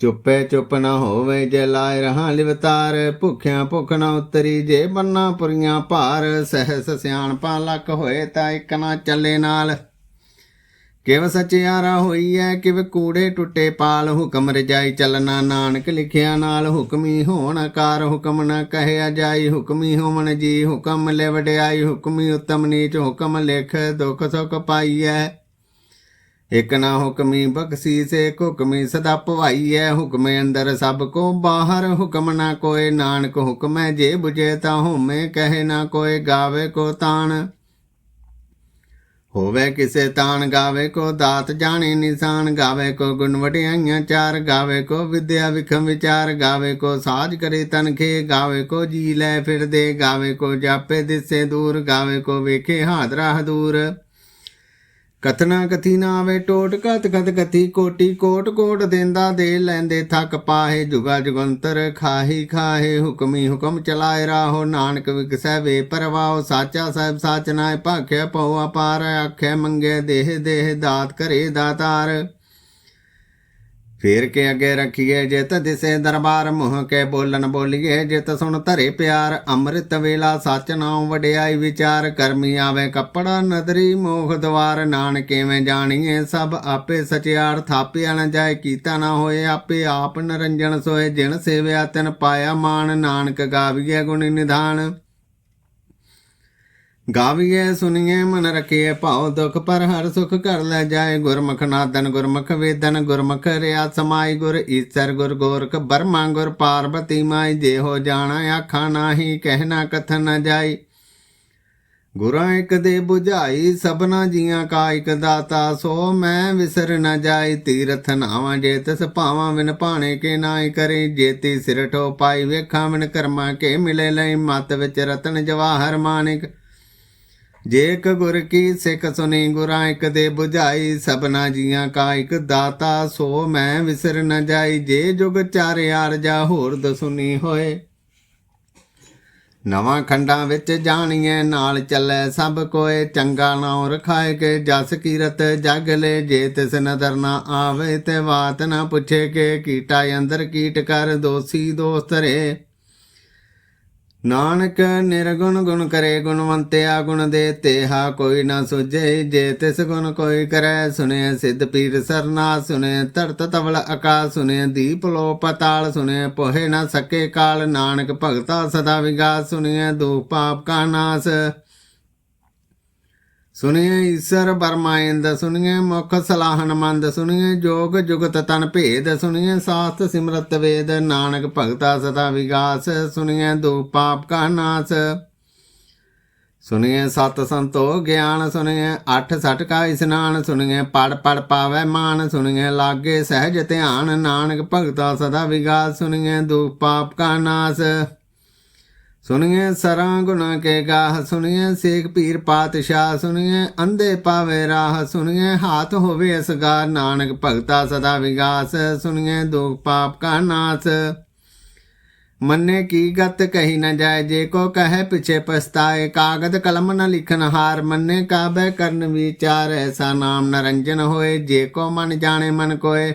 ਚੁੱਪੇ ਚੁੱਪ ਨਾ ਹੋਵੇ ਜੇ ਲਾਇ ਰਹਾ ਲਿਵਤਾਰ, ਭੁੱਖਿਆਂ ਭੁੱਖ ਨਾ ਉਤਰੀ ਜੇ ਬੰਨਾ ਪੁਰੀਆਂ ਭਾਰ, ਸਹਿਸ ਸਿਆਣਪਾ ਲੱਕ ਹੋਏ ਤਾਂ ਇੱਕ ਨਾ ਚੱਲੇ ਨਾਲ। ਕਿਵ ਸਚਿਆਰਾ ਹੋਈ ਐ ਕਿਵ ਕੂੜੇ ਟੁੱਟੇ ਪਾਲ, ਹੁਕਮ ਰਜਾਈ ਚੱਲਣਾ ਨਾਨਕ ਲਿਖਿਆ ਨਾਲ, ਹੁਕਮੀ ਹੋਣ ਕਾਰ, ਹੁਕਮ ਨ ਕਹਿਆ ਜਾਈ, ਹੁਕਮੀ ਹੋਵਣ ਜੀ, ਹੁਕਮ ਲੈ ਵਡਿਆਈ ਹੁਕਮੀ ਉਤਮ ਨੀਚ, ਹੁਕਮ ਲਿਖ ਦੁਖ ਸੁਖ ਪਾਈਐ। ਇਕ ਨਾ ਹੁਕਮੀ ਬਖਸੀ ਏਕ ਹੁਕਮੀ ਸਦਾ ਭਵਾਈਐ ਹੁਕਮੇ ਅੰਦਰ ਸਭ ਕੋ ਬਾਹਰ, ਹੁਕਮ ਨਾ ਕੋਏ ਨਾਨਕ, ਹੁਕਮੈ ਜੇ ਬੁਝੇ ਤਾ ਹੋਮੇ ਕਹੇ ਨਾ ਕੋਏ ਗਾਵੇ ਕੋ ਤਾਣ। ਹੋਵੇ ਕਿਸੇ ਤਾਣ, ਗਾਵੇ ਕੋ ਦਾਤ, ਜਾਣੇ ਨਿਸ਼ਾਨ, ਗਾਵੇ ਕੋ ਗੁਣ ਵਡਿਆਈਆਂ ਚਾਰ, ਗਾਵੇ ਕੋ ਵਿਦਿਆ ਵਿਖਮ ਵਿਚਾਰ, ਗਾਵੇ ਕੋ ਸਾਜ ਕਰੇ ਤਨਖੇ ਗਾਵੇ ਕੋ ਜੀ ਲੈ ਫਿਰਦੇ, ਗਾਵੇ ਕੋ ਜਾਪੇ ਦਿਸੇ ਦੂਰ, ਗਾਵੇ ਕੋ ਵੇਖੇ ਹਾਦਰਾ ਹਦੂਰ। ਕਥਨਾ ਕਥੀ ਨਾ ਆਵੇ ਟੋਟ ਕਤ ਕਤ ਕਥੀ ਕੋਟੀ ਕੋਟ ਕੋਟ ਦੇਂਦਾ ਦੇ ਲੈਂਦੇ ਥੱਕ ਪਾਹੇ, ਜੁਗਾ ਜੁਗੰਤਰ ਖਾਹੀ ਖਾਹੇ, ਹੁਕਮੀ ਹੁਕਮ ਚਲਾਏ ਰਾਹੋ, ਨਾਨਕ ਵਿਗਸੈ ਵੇ ਪਰਵਾਓ ਸਾਚਾ ਸਾਹਿਬ ਸਾਚ ਨਾਏ, ਭਾਖਿਆ ਪਉ ਅਪਾਰ ਆਖੇ ਮੰਗੇ ਦੇਹ ਦੇਹ ਦਾਤ ਕਰੇ ਦਾਤਾਰ। ਫੇਰ ਕੇ ਅੱਗੇ ਰੱਖੀਏ ਜਿਤ ਦਿਸੇ ਦਰਬਾਰ, ਮੁਹ ਕੇ ਬੋਲਣ ਬੋਲੀਏ ਜਿਤ ਸੁਣ ਧਰੇ ਪਿਆਰ, ਅੰਮ੍ਰਿਤ ਵੇਲਾ ਸੱਚ ਨਾਮ ਵਡਿਆਈ ਵਿਚਾਰ, ਕਰਮੀ ਆਵੇ ਕੱਪੜਾ ਨਦਰੀ, ਮੋਖ ਦਵਾਰ, ਨਾਨਕ ਜਾਣੀਏ ਸਭ ਆਪੇ ਸਚਿਆਰ, ਥਾਪਿਆ ਨ ਜਾਏ ਕੀਤਾ ਨਾ ਹੋਏ ਆਪੇ, ਆਪ ਨਰੰਜਨ ਸੋਏ ਜਿਨ ਸੇਵਿਆ ਤਿਨ ਪਾਇਆ ਮਾਨ ਨਾਨਕ ਗਾਵੀਏ ਗੁਣ ਨਿਧਾਨ। ਗਾਵੀਏ ਸੁਣੀਏ ਮਨ ਰਖੀਏ ਭਾਉ ਦੁਖ ਪਰ ਹਰ ਸੁਖ ਕਰ ਲੈ ਜਾਏ। ਗੁਰਮੁਖ ਨਾਦਨ ਗੁਰਮੁਖ ਵੇਦਨ, ਗੁਰਮੁਖ ਰਿਆ ਸਮਾਈ ਗੁਰ ਈਸਰ ਗੁਰ ਗੋਰਖ ਬਰਮਾ ਗੁਰ ਪਾਰਬਤੀ ਮਾਈ। ਜੇ ਹੋ ਜਾਣਾ ਆਖਾਂ ਨਾਹੀ ਕਹਿਣਾ ਕਥਨ ਨ ਜਾਈ। ਗੁਰਾਂ ਇਕ ਦੇ 부ਝਾਈ ਸਭਨਾ ਜੀਆਂ ਕਾ ਇੱਕ ਦਾਤਾ। ਸੋ ਮੈਂ ਵਿਸਰ ਨ ਜਾਈ, ਤੀਰਥ ਨਾਵਾਂ ਜੇ ਤਿਸ ਭਾਵਾਂ, ਵਿਨ ਭਾਣੇ ਕੇ ਨਾਈ ਕਰੇ। ਜੇਤੀ ਸਿਰਠੋ ਪਾਈ, ਵੇਖਾਂ ਵਿਨ ਕਰਮਾ ਕੇ ਮਿਲੇ ਲਈ। ਮਤ ਵਿੱਚ ਰਤਨ ਜਵਾਹਰ ਮਾਨਿਕ। ਜੇਕ ਗੁਰ ਕੀ ਸਿੱਖ ਸੁਣੀ ਗੁਰਾਂ ਇਕ ਦੇ 부ਝਾਈ ਸਭਨਾ ਜੀਆਂ ਕਾ ਇੱਕ ਦਾਤਾ, ਸੋ ਮੈਂ ਵਿਸਰ ਨ ਜਾਈ, ਜੇ ਜੁਗ ਚਾਰੇ ਜਾ ਹੋਰ ਦਸੁਨੀ ਹੋਏ। ਨਵਾਂ ਖੰਡਾਂ ਵਿੱਚ ਜਾਣੀਏ ਨਾਲ ਚੱਲੇ ਸਭ ਕੋਏ, ਚੰਗਾ ਨਾਮ ਰਖਾਏ ਕੇ, ਜਸ ਕੀਰਤ ਜਗ ਲੈ, ਜੇ ਤਿਸ ਨਦਰ ਨਾ ਆਵੇ ਤੇ ਬਾਤ ਨਾ ਪੁੱਛੇ ਕੇ, ਕੀਟਾ ਅੰਦਰ ਕੀਟ ਕਰ, ਦੋਸੀ ਦੋਸਤ ਰੇ। ਨਾਨਕ ਨਿਰਗੁਣ ਗੁਣ ਕਰੇ ਗੁਣਵੰਤਿਆ ਗੁਣ ਦੇ ਤੇਹਾ ਕੋਈ ਨਾ ਸੁਝੇ, ਜੇ ਤਿਸ ਗੁਣ ਕੋਈ ਕਰੈ ਸੁਨੇ ਸਿੱਧ ਪੀਰ ਸਰਨਾ ਸੁਨੇ ਧਰਤ ਤਵਲ ਅਕਾ ਸੁਨੇ ਦੀਪ ਲੋ ਪਤਾਲ ਸੁਨੇ ਪੋਹੇ ਨਾ ਸਕੇ ਕਾਲ, ਨਾਨਕ ਭਗਤਾ ਸਦਾ ਵਿਗਾਸ ਸੁਨੇ ਦੁਖ ਪਾਪ ਕਾ ਨਾਸ। ਸੁਣਿਏ ਈਸ਼ਰ ਬਰਮਾਇੰਦ ਸੁਣਿਏ ਮੁਖ ਸਲਾਹਨਮੰਦ ਮੰਦ, ਸੁਣਿਏ ਜੋਗ ਜੁਗਤ ਤਨ ਭੇਦ, ਸੁਣਿਏ ਸਾਸਤ ਸਿਮਰਤ ਵੇਦ, ਨਾਨਕ ਭਗਤਾ ਸਦਾ ਵਿਗਾਸ, ਸੁਣਿਏ ਦੁਖ ਪਾਪ ਕਾ ਨਾਸ। ਸੁਣਿਏ ਸਤ ਸੰਤੋ ਗਿਆਨ, ਸੁਣਿਏ ਅੱਠ ਸਠ ਕਾ ਇਸਨਾਨ, ਸੁਣਿਏ ਪੜ ਪੜ ਪਾਵੈ ਮਾਨ, ਸੁਣਿਏ ਲਾਗੇ ਸਹਿਜ ਧਿਆਨ, ਨਾਨਕ ਭਗਤਾ ਸਦਾ ਵਿਗਾਸ, ਸੁਣਿਏ ਦੁਖ ਪਾਪ ਕਾ ਨਾਸ। ਸੁਣੀਏ ਸਰਾਂ ਗੁਨਾ ਕੇ ਗਾਹ, ਸੁਣੀਏ ਸੇਖ ਪੀਰ ਪਾਤਸ਼ਾਹ, ਸੁਣੀਏ ਅੰਧੇ ਪਾਵੇ ਰਾਹ, ਸੁਣੀਏ ਹਾਥ ਹੋਵੇ ਅਸਗਾਰ ਨਾਨਕ ਭਗਤਾ ਸਦਾ ਵਿਗਾਸ, ਸੁਣੀਏ ਦੁਖ ਪਾਪ ਕਾ ਨਾਸ। ਮੰਨੇ ਕੀ ਗਤ ਕਹੀ ਨਾ ਜਾਏ, ਜੇ ਕੋ ਕਹੇ ਪਿਛੇ ਪਛਤਾਏ, ਕਾਗਦ ਕਲਮ ਨ ਲਿਖਨ ਹਾਰ, ਮੰਨੇ ਕਾਬੇ ਕਰਨ ਵਿਚਾਰ, ਐਸਾ ਨਾਮ ਨਰੰਜਨ ਹੋਏ, ਜੇ ਕੋ ਮਨ ਜਾਣੇ ਮਨ ਕੋਏ।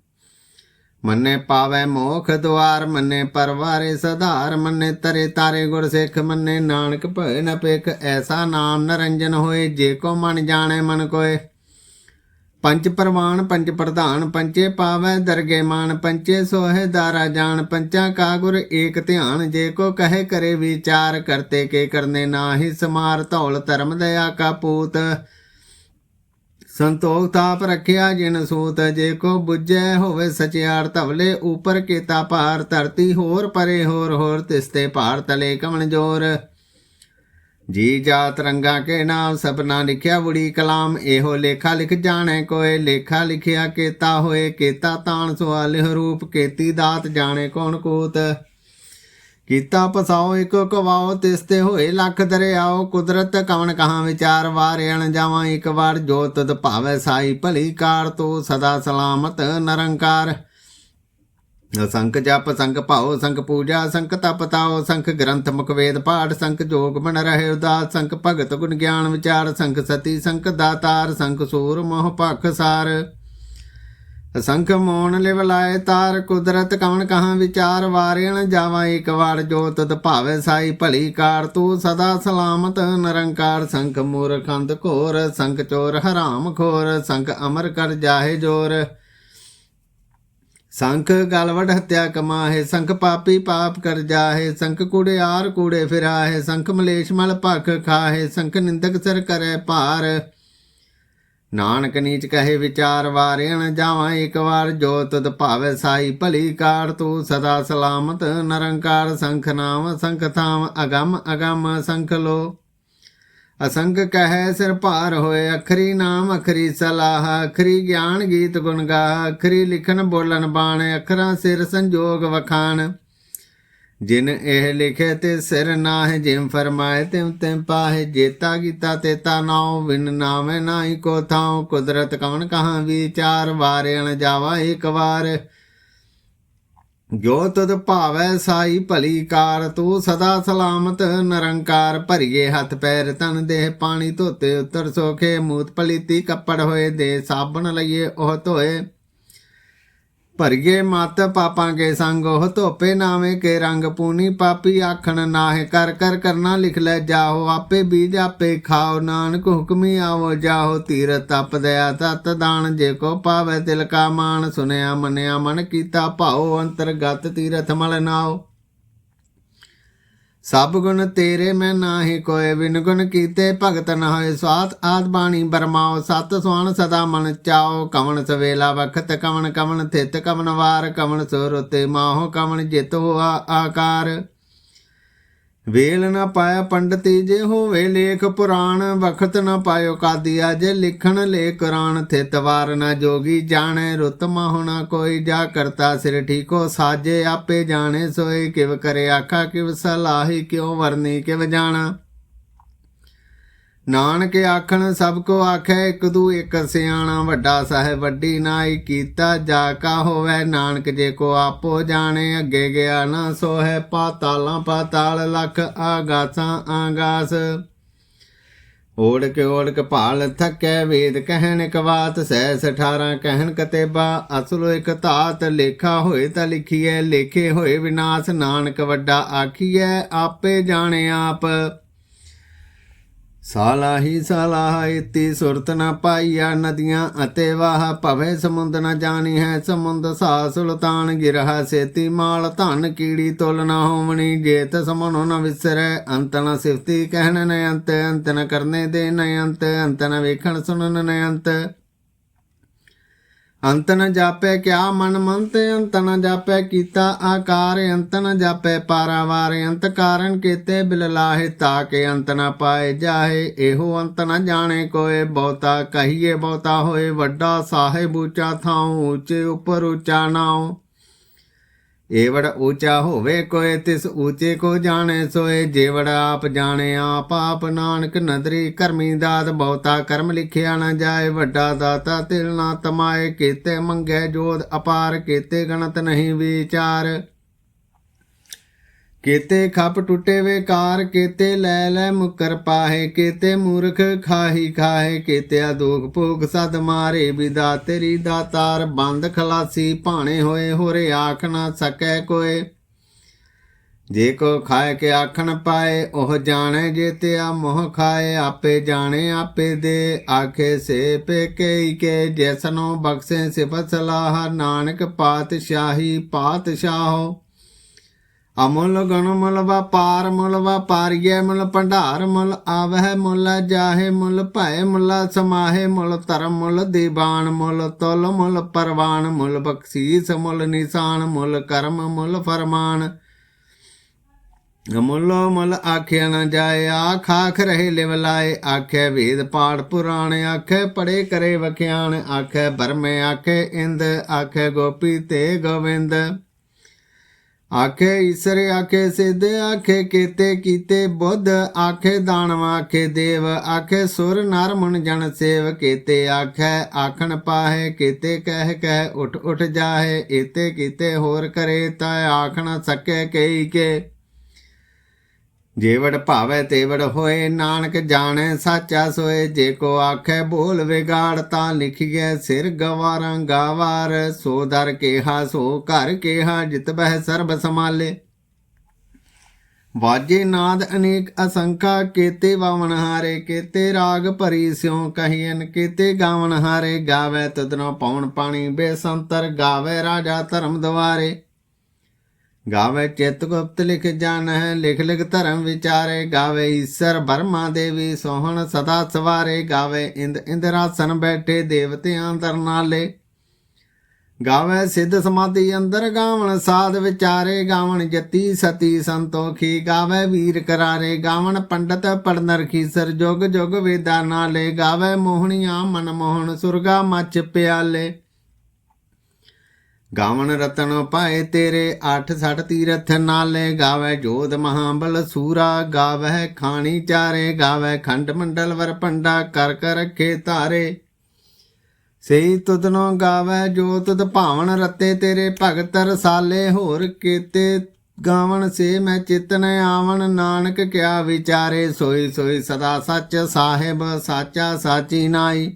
ਮੰਨੇ ਪਾਵੈ ਮੋਖ ਦੁਆਰ ਮੰਨੇ ਪਰਵਾਰੇ ਸਧਾਰ, ਮੰਨੇ ਤਰੇ ਤਾਰੇ ਗੁਰ ਸਿੱਖ, ਮੰਨੇ ਨਾਨਕ ਭੈ ਨ ਪੇਖ ਐਸਾ ਨਾਮ ਨਰੰਜਨ ਹੋਏ, ਜੇ ਕੋ ਮਨ ਜਾਣੇ ਮਨ ਕੋਏ। ਪੰਜ ਪ੍ਰਵਾਨ, ਪੰਜ ਪ੍ਰਧਾਨ ਪੰਚੇ ਪਾਵੈ ਦਰਗੇ ਮਾਨ ਪੰਚੇ ਸੋਹੇ ਦਾਰਾ ਜਾਣ ਪੰਚਾ ਕਾ ਗੁਰ ਏਕ ਧਿਆਨ, ਜੇ ਕੋ ਕਹੇ ਕਰੇ ਵਿਚਾਰ, ਕਰਤੇ ਕੇ ਕਰਨੇ ਨਾਹੀ ਸਮਾਰ, ਧੌਲ ਧਰਮ ਦਇਆ ਕਾ ਪੂਤ। ਸੰਤੋਖ ਤਾਪ ਰੱਖਿਆ ਜਿਨ ਸੂਤ ਜੇ ਕੋ ਬੁੱਝੈ, ਹੋਵੇ ਸਚਿਆਰ ਧਵਲੇ, ਉਪਰ ਕੀਤਾ ਭਾਰ, ਧਰਤੀ ਹੋਰ ਪਰੇ ਹੋਰ ਹੋਰ ਤਿਸਤੇ ਭਾਰ ਤਲੇ ਕਮਣ ਜੋਰ। ਜੀ ਜਾਤ ਰੰਗਾ ਕੇ ਨਾਮ ਸਪਨਾ ਲਿਖਿਆ ਬੁੜੀ ਕਲਾਮ, ਇਹੋ ਲੇਖਾ ਲਿਖ ਜਾਣੇ ਕੋਏ, ਲੇਖਾ ਲਿਖਿਆ ਕੀਤਾ ਹੋਏ, ਕੀਤਾ ਤਾਣ ਸਵਾਲਿਹ ਰੂਪ, ਕੀਤੀ ਦਾਤ ਜਾਣੇ ਕੌਣ ਕੂਤ। ਕੀਤਾ ਪਸਾਉ ਇਕ ਕਵਾਓ, ਤਿਸ ਤੇ ਹੋਏ ਲੱਖ ਦਰਿਆਓ। ਕੁਦਰਤ ਕਵਣ ਕਹਾਂ ਵਿਚਾਰ ਵਾਰਿਆਣ ਜਾਵਾਂ। ਇੱਕ ਵਾਰ ਜੋਤ ਤਦ ਭਾਵੈ ਸਾਈ, ਭਲੀ ਕਾਰ ਤੋ ਸਦਾ ਸਲਾਮਤ ਨਰੰਕਾਰ। ਸੰਖ ਜਪ, ਸੰਖ ਭਾਉ, ਸੰਖ ਪੂਜਾ, ਸੰਖ ਤਪ ਤਾਉ, ਸੰਖ ਗ੍ਰੰਥ ਮੁਕਵੇਦ ਪਾਠ, ਸੰਖ ਜੋਗ ਬਣ ਰਹੇ ਉਦਾਸ, ਸੰਖ ਭਗਤ ਗੁਣ ਗਿਆਨ ਵਿਚਾਰ, ਸੰਖ ਸਤੀ, ਸੰਖ ਦਾਤਾਰ, ਸੰਖ ਸੂਰ ਮੋਹ ਭਖ ਸਾਰ। ਅਸੰਖ ਮੋਣ ਲਿਵਲਾਏ ਤਾਰ ਕੁਦਰਤ ਕਵਣ ਕਹਾਂ ਵਿਚਾਰ ਵਾਰਿਣ ਜਾਵਾਂ ਇੱਕ ਵਾਰ ਜੋ ਤਦ ਭਾਵੇ ਸਾਈ ਭਲੀ ਕਾਰ, ਤੂੰ ਸਦਾ ਸਲਾਮਤ ਨਿਰੰਕਾਰ। ਸੰਖ ਮੂਰ ਮੂਰਖੰਦ ਘੋਰ, ਸੰਖ ਚੋਰ ਹਰਾਮ ਖੋਰ, ਸੰਖ ਅਮਰ ਕਰ ਜਾਹੇ ਜੋਰ। ਸੰਖ ਗਲਵੜ ਹਤਿਆ ਕਮਾਹੇ, ਸੰਖ ਪਾਪੀ ਪਾਪ ਕਰ ਜਾਹੇ, ਸੰਖ ਕੁੜਿਆਰ ਕੂੜੇ ਫਿਰਾਹੇ, ਸੰਖ ਮਲੇਸ਼ ਮਲ ਭਖ ਖਾਹੇ, ਸੰਖ ਨਿੰਦਕ ਸਿਰ ਕਰੇ ਭਾਰ। ਨਾਨਕ ਨੀਚ ਕਹੇ ਵਿਚਾਰ ਵਾਰਿਣ ਜਾਵਾਂ ਇੱਕ ਵਾਰ ਜੋਤ ਤਦ ਭਾਵੇ ਸਾਈ ਭਲੀ ਕਾਰ, ਤੂੰ ਸਦਾ ਸਲਾਮਤ ਨਰੰਕਾਰ ਸੰਖ ਨਾਮ, ਸੰਖ ਥਾਮ ਅਗੰਮ ਅਗੰਮ ਸੰਖ ਲੋ। ਅਸੰਖ ਕਹੈ ਸਿਰ ਭਾਰ ਹੋਏ, ਅਖਰੀ ਨਾਮ, ਅਖਰੀ ਸਲਾਹ, ਅਖਰੀ ਗਿਆਨ ਗੀਤ ਗੁਣ ਗਾ ਅਖਰੀ ਲਿਖਣ ਬੋਲਣ ਬਾਣ, ਅਖਰਾਂ ਸਿਰ ਸੰਜੋਗ ਵਖਾਣ। ਜਿਨ ਇਹ ਲਿਖੇ ਤੇ ਸਿਰ ਨਾਹਿ ਜਿਮ ਫਰਮਾਏ ਤਿਮ ਤਿਮ ਪਾਹੇ। ਜੇਤਾ ਗੀਤਾ ਤੇਤਾ ਨਾਉ, ਬਿਨ ਨਾਮੇ ਨਾਹੀ ਕੋ ਥਾਉ। ਕੁਦਰਤ ਕਵਣ ਕਹਾਂ ਵਿਚਾਰ ਵਾਰਿਣ ਜਾਵਾ ਇੱਕ ਵਾਰ। ਜੋ ਤਦ ਭਾਵੈ ਸਾਈ ਭਲੀ ਕਾਰ, ਤੂੰ ਸਦਾ ਸਲਾਮਤ ਨਿਰੰਕਾਰ ਭਰੀਏ ਹੱਥ ਪੈਰ। ਤਨ ਦੇਹ ਪਾਣੀ ਧੋਤੇ ਉਤਰ ਸੋਖੇ, ਮੂਤ ਪਲੀਤੀ ਕੱਪੜ ਹੋਏ, ਦੇ ਸਾਬਣ ਲਈਏ, ਉਹ ਧੋਏ। ਭਰੀਏ ਮਤ ਪਾਪਾਂ ਕੇ ਸੰਗ ਉਹ ਧੋਪੇ ਨਾਵੇਂ ਕੇ ਰੰਗ ਪੂਨੀ। ਪਾਪੀ ਆਖਣ ਨਾਹਿ ਕਰ ਕਰ ਕਰਨਾ ਲਿਖ ਲੈ ਜਾਓ ਆਪੇ ਬੀਜ ਆਪੇ ਖਾਓ। ਨਾਨਕ ਹੁਕਮੀ ਆਵੋ ਜਾਓ ਤੀਰ ਤਪ ਦਇਆ ਤਤ ਦਾਨ। ਜੇ ਕੋ ਪਾਵੇ ਤਿਲ ਕਾ ਮਾਨ ਸੁਨਿਆ ਮੰਨਿਆ ਮਨ ਕੀਤਾ ਭਾਉ। ਅੰਤਰਗਤ ਤੀਰਥ ਮਲ ਨਾਓ ਸਭ ਗੁਣ ਤੇਰੇ ਮੈਂ ਨਾਹੀ ਕੋਏ, ਬਿਨ ਗੁਣ ਕੀਤੇ ਭਗਤ ਨ ਹੋਏ। ਸਵਾਤ ਆਦ ਬਾਣੀ ਬਰਮਾਓ, ਸਤ ਸੁਆਣ ਸਦਾ ਮਨ ਚਾਓ। ਕਵਣ ਸਵੇਲਾ ਵਖਤ, ਕਵਣ ਕਵਣ ਥਿਤ, ਕਵਣ ਵਾਰ, ਕਵਣ ਸੁਰਤੇ ਮਾਹੋ, ਕਵਣ ਜਿਤ ਹੋਆ ਆਕਾਰ। ਵੇਲ ਨਾ ਪਾਇਆ ਪੰਡਤੀ ਜੇ ਹੋਵੇ ਲੇਖ, ਪੁਰਾਣ ਵਖਤ ਨਾ ਪਾਇਓ ਕਾਦੀਆ ਜੇ ਲਿਖਣ ਲੇ ਕੁਰਾਨ ਥਿਤ ਵਾਰ ਨ ਜੋਗੀ ਜਾਣੇ, ਰੁਤ ਮਾਹੁਣਾ ਕੋਈ ਜਾ ਕਰਤਾ ਸਿਰ ਠੀਕੋ ਸਾਜੇ, ਆਪੇ ਜਾਣੇ ਸੋਏ, ਕਿਵ ਕਰੇ ਆਖਾ, ਕਿਵ ਸਲਾਹੀ, ਕਿਉ ਵਰਨੀ, ਕਿਵ ਜਾਣਾ। ਨਾਨਕ ਆਖਣ ਸਭ ਕੋ ਆਖੈ, ਇੱਕ ਦੂ ਇਕ ਸਿਆਣਾ ਵੱਡਾ ਸਾਹਿਬ ਵੱਡੀ ਨਾਈ ਕੀਤਾ ਜਾ ਕਾ ਹੋਵੇ। ਨਾਨਕ ਜੇ ਕੋ ਆਪੋ ਜਾਣੇ, ਅੱਗੇ ਗਿਆ ਨਾ ਸੋ ਹੈ ਪਾਤਾਲਾਂ ਪਾਤਾਲ ਲਖ ਆਗਾਸਾਂ ਆਗਾਸ। ਓੜ ਕੇ ਓੜ ਕੇ ਭਾਲ ਥੱਕੈ ਵੇਦ ਕਹਿਣ ਇੱਕ ਬਾਤ ਸਹਿਸ 18 ਕਹਿਣ ਕਤੇਬਾ। ਅਸਲੋ ਇੱਕ ਧਾਤ ਲੇਖਾ ਹੋਏ ਤਾਂ ਲਿਖੀਐ, ਲੇਖੇ ਹੋਏ ਵਿਨਾਸ਼। ਨਾਨਕ ਵੱਡਾ ਆਖੀਐ, ਆਪੇ ਜਾਣੇ ਆਪ। ਸਾਲਾਹੀ ਸਾਲਾਹ ਇਤੀ ਸੁਰਤ ਨ ਪਾਈਆ ਨਦੀਆਂ ਅਤੇ ਵਾਹ, ਭਵੇ ਸਮੁੰਦ ਨ ਜਾਣੀ ਹੈ ਸਮੁੰਦ ਸਾ ਸੁਲਤਾਨ ਗਿਰਹਾ ਸੇਤੀ ਮਾਲ, ਧਨ ਕੀੜੀ ਤੁਲ ਨ ਹੋਵਣੀ ਜੇਤ ਸਮਨੋ ਨ ਵਿਸਰੈ, ਅੰਤ ਨ ਸਿਫਤੀ ਕਹਿਣ ਨ ਅੰਤ ਅੰਤ ਨ ਕਰਨੇ ਦੇ ਨ ਅੰਤ ਅੰਤ ਨ ਵੇਖਣ ਸੁਣਨ ਨ ਅੰਤ। ਅੰਤ ਨ ਜਾਪੈ ਕਿਆ ਮਨ ਮੰਤ, ਅੰਤ ਨ ਜਾਪੈ ਕੀਤਾ ਆਕਾਰ, ਅੰਤ ਨ ਜਾਪੈ ਪਾਰਾਵਾਰ, ਅੰਤ ਕਾਰਨ ਕੀਤੇ ਬਿਲ ਲਾਹੇ ਤਾਕੇ ਅੰਤ ਨ ਪਾਏ ਜਾਹੇ। ਇਹੋ ਅੰਤ ਨ ਜਾਣੇ ਕੋਏ, ਬਹੁਤਾ ਕਹੀਏ ਬਹੁਤਾ ਹੋਏ, ਵੱਡਾ ਸਾਹਿਬ ਉੱਚਾ ਥਾਉ, ਉੱਚੇ ਉੱਪਰ ਉੱਚਾ ਨਾਉ। ਏਵੜ ਉੱਚਾ ਹੋਵੇ ਕੋਏ ਤਿਸ ਉੱਚੇ ਕੋ ਜਾਣੇ ਸੋਏ। ਜੇਵੜ ਆਪ ਜਾਣੇ, ਆਪ ਆਪ ਨਾਨਕ ਨਦਰੀ। ਕਰਮੀ ਦਾਤ ਬਹੁਤਾ ਕਰਮ ਲਿਖਿਆ ਨਾ ਜਾਏ। ਵੱਡਾ ਦਾਤਾ ਤਿਲ ਨਾ ਤਮਾਏ। ਕੀਤੇ ਮੰਗੇ ਜੋਦ ਅਪਾਰ, ਕੀਤੇ ਗਣਤ ਨਹੀਂ ਵਿਚਾਰ। ਕੀਤੇ ਖੱਪ ਟੁੱਟੇ ਵੇਕਾਰ, ਕੀਤੇ ਲੈ ਲੈ ਮੁਕਰ ਪਾਹੇ, ਕੀਤੇ ਮੂਰਖ ਖਾਹੀ ਖਾਹੇ ਕੀਤੇ ਦੁਖ ਭੋਗ ਸਦ ਮਾਰੇ, ਵਿਦਾ ਤੇਰੀ ਦਾਤਾਰ ਬੰਦ ਖਲਾਸੀ, ਭਾਣੇ ਹੋਏ ਹੋਰੇ ਆਖ ਨਾ ਸਕੈ ਕੋਏ। ਜੇ ਕੋ ਖਾਏ ਕੇ ਆਖਣ ਪਾਏ, ਉਹ ਜਾਣੇ ਜੇ ਤੇ ਆ ਮੋਹ ਖਾਏ, ਆਪੇ ਜਾਣੇ ਆਪੇ ਦੇ, ਆਖੇ ਸੇ ਪੇ ਕਈ ਕੇ, ਜੈਸਨੋ ਬਖਸ਼ੇ ਸਿਫਤ ਸਲਾਹ, ਨਾਨਕ ਪਾਤਸ਼ਾਹੀ ਪਾਤਸ਼ਾਹੋ। ਅਮੁੱਲ ਗੁਣ ਮੁੱਲ ਵਪਾਰ ਮੁੱਲ ਵਪਾਰੀਏ ਮੁੱਲ ਭੰਡਾਰ ਮੁੱਲ ਆਵਹਿ ਮੁੱਲ ਜਾਹੇ ਮੁੱਲ ਭੈ ਮੁੱਲ ਸਮਾਹੇ ਮੁੱਲ ਧਰਮ ਮੁੱਲ ਦੀਵਾਨ ਮੁੱਲ ਤੁਲ ਮੁੱਲ ਪਰਵਾਨ ਮੁੱਲ ਬਖਸ਼ੀਸ ਮੁੱਲ ਨਿਸ਼ਾਨ ਮੁੱਲ ਕਰਮ ਮੁੱਲ ਫਰਮਾਨ। ਮੁੱਲੋ ਮੁੱਲ ਆਖਿਆ ਨਾ ਜਾਏ, ਆਖ ਆਖ ਰਹੇ ਲਿਵ ਲਾਏ, ਆਖੇ ਵੇਦ ਪਾੜ ਪੁਰਾਣ, ਆਖੇ ਪੜੇ ਕਰੇ ਵਖਿਆਣ, ਆਖੇ ਬਰਮੇ, ਆਖੇ ਇੰਦ, ਆਖੇ ਗੋਪੀ ਤੇ ਗੋਵਿੰਦ। ਆਖੇ ਈਸਰ, ਆਖੇ ਸਿੱਧ, ਆਖੇ ਕੀਤੇ ਕੀਤੇ ਬੁੱਧ, ਆਖੇ ਦਾਨਵ, ਆਖੇ ਦੇਵ, ਆਖੇ ਸੁਰ, ਨਰ, ਮਨ, ਜਨ ਸੇਵ, ਕੀਤੇ ਆਖੇ, ਆਖਣ ਪਾਹੇ, ਕੀਤੇ ਕਹਿ ਕਹਿ, ਉਠ ਉਠ ਜਾਹੇ ਇਤੇ ਕੀਤੇ ਹੋਰ ਕਰੇ ਤਾ ਆਖਣ ਨਾ ਸਕੇ ਕਈ ਕੇ। ਜੇਵੜ ਭਾਵੇ ਤੇਵੜ ਹੋਏ, ਨਾਨਕ ਜਾਣੈ ਸਾਚਾ ਸੋਏ। ਜੇ ਕੋ ਆਖੇ ਬੋਲ ਵਿਗਾੜ, ਤਾਂ ਲਿਖੀਐ ਸਿਰ ਗਵਾਰਾਂ ਗਾਵਾਰ। ਸੋ ਦਰ ਕੇਹਾ, ਸੋ ਘਰ ਕੇਹਾ, ਜਿਤ ਬਹਿ ਸਰਬ ਸਮਾਲੇ ਵਾਜੇ ਨਾਦ ਅਨੇਕ ਅਸੰਖਾ, ਕੇਤੇ ਵਾਵਣ ਹਾਰੇ, ਕੀਤੇ ਰਾਗ ਭਰੀ ਸਿਉ ਕਹੀਨ ਕੇਤੇ ਗਾਵਣ ਹਾਰੇ। ਗਾਵੇ ਤਦਨੋ ਪਵਨ ਪਾਣੀ, ਬੇਸੰਤਰ ਗਾਵੇ ਰਾਜਾ ਧਰਮ ਦਵਾਰੇ ਗਾਵੇ ਚਿਤ ਗੁਪਤ ਲਿਖ ਜਾਣ ਹੈ ਲਿਖ ਲਿਖ ਧਰਮ ਵਿਚਾਰੇ। ਗਾਵੇ ਈਸ਼ਰ ਬਰਮਾ ਦੇਵੀ ਸੋਹਣ ਸਦਾ ਸਵਾਰੇ। ਗਾਵੇ ਇੰਦ ਇੰਦਰਾਸਨ ਬੈਠੇ ਦੇਵਤਿਆਂ ਦਰ ਨਾਲੇ ਗਾਵੇ ਸਿੱਧ ਸਮਾਧੀ ਅੰਦਰ ਗਾਵਣ ਸਾਧ ਵਿਚਾਰੇ। ਗਾਵਣ ਜਤੀ ਸਤੀ ਸੰਤੋਖੀ, ਗਾਵੇ ਵੀਰ ਕਰਾਰੇ। ਗਾਵਣ ਪੰਡਤ ਪੜਨਰਖੀ ਰਖੀਸਰ ਜੁਗ ਜੁਗ ਵੇਦਾ ਨਾਲੇ। ਗਾਵੇ ਮੋਹਣੀਆਂ ਮਨ ਮੋਹਣ ਸੁਰਗਾ ਮੱਚ ਪਿਆਲੇ। ਗਾਵਣ ਰਤਨ ਪਾਏ ਤੇਰੇ, ਅੱਠ ਸੱਠ ਤੀਰਥ ਨਾਲੇ ਗਾਵੇ, ਜੋਧ ਮਹਾਬਲ ਸੂਰਾ ਗਾਵੇ, ਖਾਣੀ ਚਾਰੇ ਗਾਵੇ, ਖੰਡ ਮੰਡਲ ਵਰ ਪੰਡਾ ਕਰ ਕਰ ਰੱਖੇ ਧਾਰੇ। ਸਈ ਤੁਧਨੋ ਗਾਵੇ, ਜੋ ਤੁਧ ਭਾਵਨ ਰਤੇ, ਤੇਰੇ ਭਗਤ ਰਸਾਲੇ ਹੋਰ ਕੀਤੇ। ਗਾਵਣ ਸੇ ਮੈਂ ਚਿਤਨ ਆਵਣ, ਨਾਨਕ ਕਿਆ ਵਿਚਾਰੇ, ਸੋਈ ਸੋਈ ਸਦਾ ਸੱਚ ਸਾਹਿਬ, ਸਾਚਾ ਸਾਚੀ ਨਾਈ।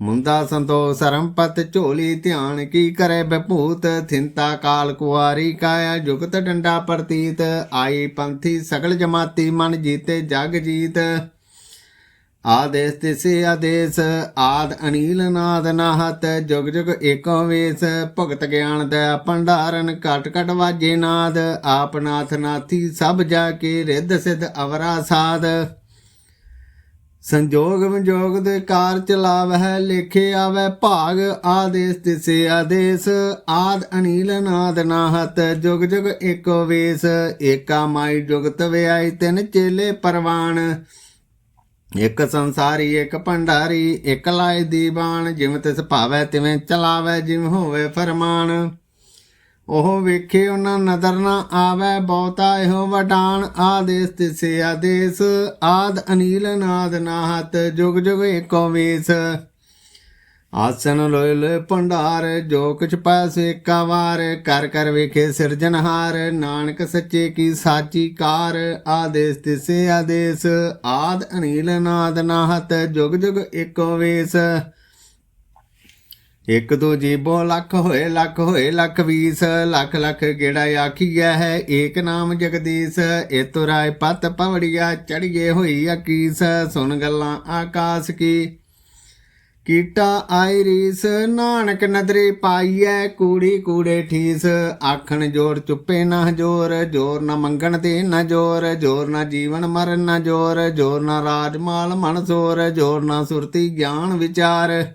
ਮੁੰਦਾ ਸੰਤੋਖ ਸਰਮਪਤ ਝੋਲੀ ਧਿਆਨ ਕੀ ਕਰੇ ਬਭੂਤ ਥਿੰਤਾ ਕਾਲ ਕੁਆਰੀ ਕਾਇਆ ਜੁਗਤ ਡੰਡਾ ਪ੍ਰਤੀਤ। ਆਈ ਪੰਥੀ ਸਗਲ ਜਮਾਤੀ ਮਨ ਜੀਤੇ ਜਗ ਜੀਤ। ਆਦੇਸ ਤਿਸੇ ਆਦੇਸ, ਆਦ ਅਨੀਲ ਨਾਦ ਨਾਹਤ। ਜੁਗ ਜੁਗ ਏਕੋ ਵੇਸ, ਭਗਤ ਗਿਆਨ ਦਾ ਭੰਡਾਰਨ ਕਟ ਘਟ ਵਾਜੇ ਨਾਦ। ਆਪ ਨਾਥ ਨਾਥੀ ਸਭ ਜਾ ਕੇ ਰਿੱਧ ਸਿਧ ਅਵਰਾ ਸਾਧ। ਸੰਜੋਗ ਵਿਜੋਗ ਦੇ ਕਾਰ ਚਲਾਵ ਹੈ ਲੇਖੇ ਆਵੇ ਭਾਗ ਆਦੇਸ ਤਿਸੇ ਆਦੇਸ, ਆਦ ਅਨੀਲ ਨਾਦ ਨਾਹਤ, ਜੁਗ ਜੁਗ ਏਕੋ ਵੇਸ, ਏਕਾ ਮਾਈ ਜੁਗਤ ਵਿਆਈ ਤਿਨ ਚੇਲੇ ਪਰਵਾਨ। ਇੱਕ ਸੰਸਾਰੀ, ਇੱਕ ਭੰਡਾਰੀ, ਇੱਕ ਲਾਇ ਦੀਵਾਨ, ਜਿਵੇਂ ਤਿਸ ਭਾਵੈ ਤਿਵੇਂ ਚਲਾਵੈ, ਜਿਵੇਂ ਹੋਵੇ ਫਰਮਾਨ। ਉਹ ਵੇਖੇ ਉਹਨਾਂ ਨਦਰ ਨਾ ਆਵੈ, ਬਹੁਤਾ ਇਹੋ ਵਡਾਨ ਆਦੇਸ, ਤਿਸੇ ਆਦੇਸ। ਆਦ ਅਨੀਲ ਨਾਦ ਨਾਹਤ, ਜੁਗ ਜੁਗ ਏਕੋ ਵੇਸ ਆਸਨ ਲੋਇ ਲੋਇ ਭੰਡਾਰ, ਜੋ ਕੁਛ ਪਾਸੇ ਏਕਾ ਵਾਰ। ਕਰ ਕਰ ਵੇਖੇ ਸਿਰਜਨਹਾਰ ਨਾਨਕ ਸੱਚੇ ਕੀ ਸਾਚੀ ਕਾਰ। ਆਦੇਸ, ਤਿਸੇ ਆਦੇਸ। ਆਦ ਅਨੀਲ ਨਾਦ ਨਾਹਤ, ਜੁਗ ਜੁਗ ਏਕੋ ਵੇਸ ਇੱਕ ਦੋ ਜੀਬੋ ਲੱਖ ਹੋਏ ਲੱਖ ਹੋਏ, ਲੱਖ ਵੀਸ, ਲੱਖ ਲੱਖ ਗੇੜਾ ਆਖੀਆ ਹੈ? ਏਕ ਨਾਮ ਜਗਦੀਸ਼, ਇਤੁ ਰਾਏ ਪਤ ਪਵੜੀਆ ਚੜੀਏ ਹੋਈ ਅਕੀਸ, ਸੁਣ ਗੱਲਾਂ ਆਕਾਸ਼ ਕੀ। ਕੀਟਾ ਆਈ ਰੀਸ, ਨਾਨਕ ਨਦਰੇ ਪਾਈਐ, ਕੂੜੀ ਕੂੜੇ ਠੀਸ, ਆਖਣ ਜੋਰ ਚੁੱਪੇ ਨਾ ਜੋਰ ਜੋਰ ਨਾ ਮੰਗਣ ਤੇ ਨਾ ਜੋਰ ਜੋਰ ਨਾ ਜੀਵਨ ਮਰਨ ਨਾ ਜੋਰ ਜੋਰ ਨਾ ਰਾਜ ਮਾਲ ਮਨ ਸੋਰ, ਜੋਰ ਨਾ ਸੁਰਤੀ ਗਿਆਨ ਵਿਚਾਰ।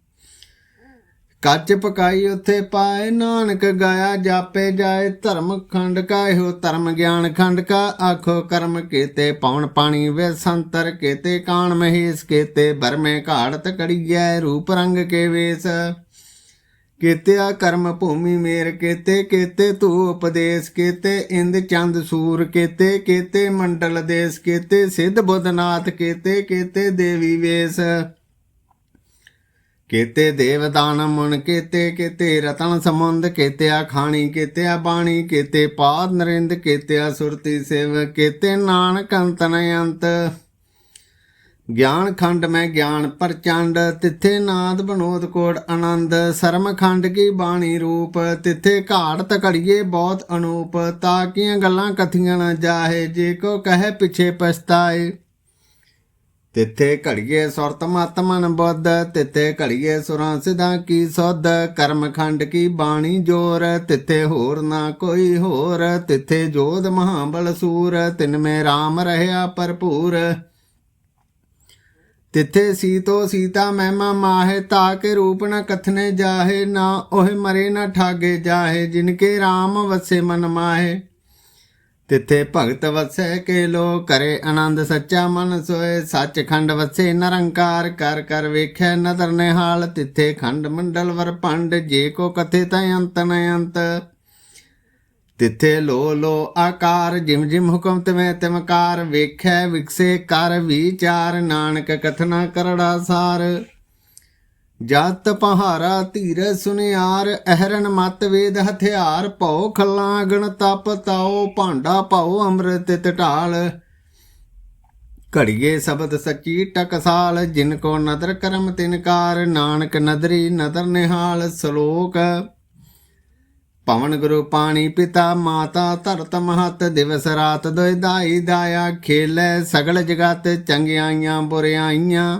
ਕੱਚ ਪਕਾਈ ਉੱਥੇ ਪਾਏ, ਨਾਨਕ ਗਾਇਆ ਜਾਪੇ ਜਾਏ, ਧਰਮ ਖੰਡ ਕਾ ਇਹੋ ਧਰਮ ਗਿਆਨ ਖੰਡ ਕਾ, ਆਖੋ ਕਰਮ ਕੀਤੇ ਪਵਨ ਪਾਣੀ ਵੇ ਸੰਤਰ ਕੀਤੇ, ਕਾਣ ਮਹੇਸ਼ ਕੀਤੇ, ਬਰਮੇ ਘਾੜਤ ਕੜੀਐ, ਰੂਪ ਰੰਗ ਕੇ ਵੇਸ। ਕੀਤਿਆ ਕਰਮ ਭੂਮੀ ਮੇਰ ਕੀਤੇ ਕੀਤੇ ਤੂ ਉਪਦੇਸ਼ ਕੀਤੇ, ਇੰਦ ਚੰਦ ਸੂਰ ਕੀਤੇ ਕੀਤੇ ਮੰਡਲ ਦੇਸ ਕੀਤੇ, ਸਿੱਧ ਬੁੱਧਨਾਥ ਕੀਤੇ ਕੀਤੇ ਦੇਵੀ ਵੇਸ। ਕੀਤੇ ਦੇਵਦਾਨ ਮੁਨ ਕੇਤੇ, ਕੀਤੇ ਰਤਨ ਸਮੁੰਦ ਕੇਤਿਆ ਖਾਣੀ, ਕੀਤਿਆ ਬਾਣੀ, ਕੀਤੇ ਪਾਦ ਨਰਿੰਦ, ਕੀਤਿਆ ਸੁਰਤੀ ਸੇਵ, ਕੀਤੇ ਨਾਨਕ ਅੰਤਨ ਅੰਤ। ਗਿਆਨ ਖੰਡ ਮੈਂ ਗਿਆਨ ਪ੍ਰਚੰਡ, ਤਿੱਥੇ ਨਾਦ ਬਨੋਦ ਕੋੜ ਆਨੰਦ। ਸਰਮ ਖੰਡ ਕੀ ਬਾਣੀ ਰੂਪ, ਤਿੱਥੇ ਘਾੜ ਤਕੜੀਏ ਬਹੁਤ ਅਨੂਪ। ਤਾਕੀਆਂ ਗੱਲਾਂ ਕਥੀਆਂ ਨਾ ਜਾਹੇ, ਜੇ ਕੋ ਕਹੇ ਪਿਛੇ ਪਛਤਾਏ। ਤਿੱਥੇ ਘੜੀਏ ਸੁਰਤ ਮਤ ਬੁੱਧ, ਤਿੱਥੇ ਘੜੀਏ ਸੁਰਾਂ ਸਿਧਾਂ ਕੀ ਸੁਧ, ਕਰਮ ਖੰਡ ਕੀ ਬਾਣੀ ਜੋਰ, ਤਿੱਥੇ ਹੋਰ ਨਾ ਕੋਈ ਹੋਰ, ਤਿੱਥੇ ਜੋਧ ਮਹਾਬਲ ਸੂਰ, ਤਿਨ ਮੈਂ RAM ਰਹਿਆ ਭਰਪੂਰ। ਤਿੱਥੇ ਸੀਤੋ ਸੀਤਾ ਮਹਿਮਾ ਮਾਹੇ, ਤਾ ਕੇ ਰੂਪ ਨ ਕਥਨੇ ਜਾਹੇ, ਨਾ ਉਹ ਮਰੇ ਨਾ ਠਾਗੇ ਜਾਹੇ ਜਿਨਕੇ RAM ਵਸੇ ਮਨ ਮਾਹੇ। ਤਿੱਥੇ ਭਗਤ ਵਸੈ ਕੇ ਲੋ ਕਰੇ ਆਨੰਦ ਸੱਚਾ ਮਨ ਸੋਏ। ਸੱਚਖੰਡ ਵਸੇ ਨਿਰੰਕਾਰ, ਕਰ ਕਰ ਵੇਖੈ ਨਦਰ ਨਿਹਾਲ। ਤਿੱਥੇ ਖੰਡ ਮੰਡਲ ਵਰ ਪੰਡ ਜੇ ਕੋ ਕਥੇ ਤੈ ਅੰਤ ਨ ਅੰਤ। ਤਿੱਥੇ ਲੋ ਲੋ ਆਕਾਰ, ਜਿਮ ਜਿਮ ਹੁਕਮ ਤਵੇਂ ਤਮਕਾਰ। ਵੇਖੈ ਵਿਕਸੇ ਕਰ ਵਿਚਾਰ, ਨਾਨਕ ਕਥਨਾ ਕਰੜਾ ਸਾਰ। ਜਤ ਪਹਾਰਾ ਧੀਰ ਸੁਨਿਆਰ, ਅਹਰਨ ਮਤ ਵੇਦ ਹਥਿਆਰ, ਭਉ ਖੱਲਾਂ ਗਣ ਤਪ ਤਾਓ ਭਾਂਡਾ ਭਉ ਅੰਮ੍ਰਿਤ ਟਟਾਲ ਘੜੀਏ ਸ਼ਬਦ ਸੱਚੀ ਟਕਸਾਲ ਜਿਨ ਕੋ ਨਦਰ ਕਰਮ ਤਿਨਕਾਰ ਨਾਨਕ ਨਦਰੀ ਨਦਰ ਨਿਹਾਲ ਸ਼ਲੋਕ। ਪਵਨ ਗੁਰੂ ਪਾਣੀ ਪਿਤਾ, ਮਾਤਾ ਧਰਤ ਮਹਤ, ਦਿਵਸ ਰਾਤ ਦੋਇ ਦਾਈ ਦਾਇਆ ਖੇਲੇ, ਸਗਲ ਜਗਤ ਚੰਗਿਆਈਆਂ ਬੁਰਿਆਈਆਂ।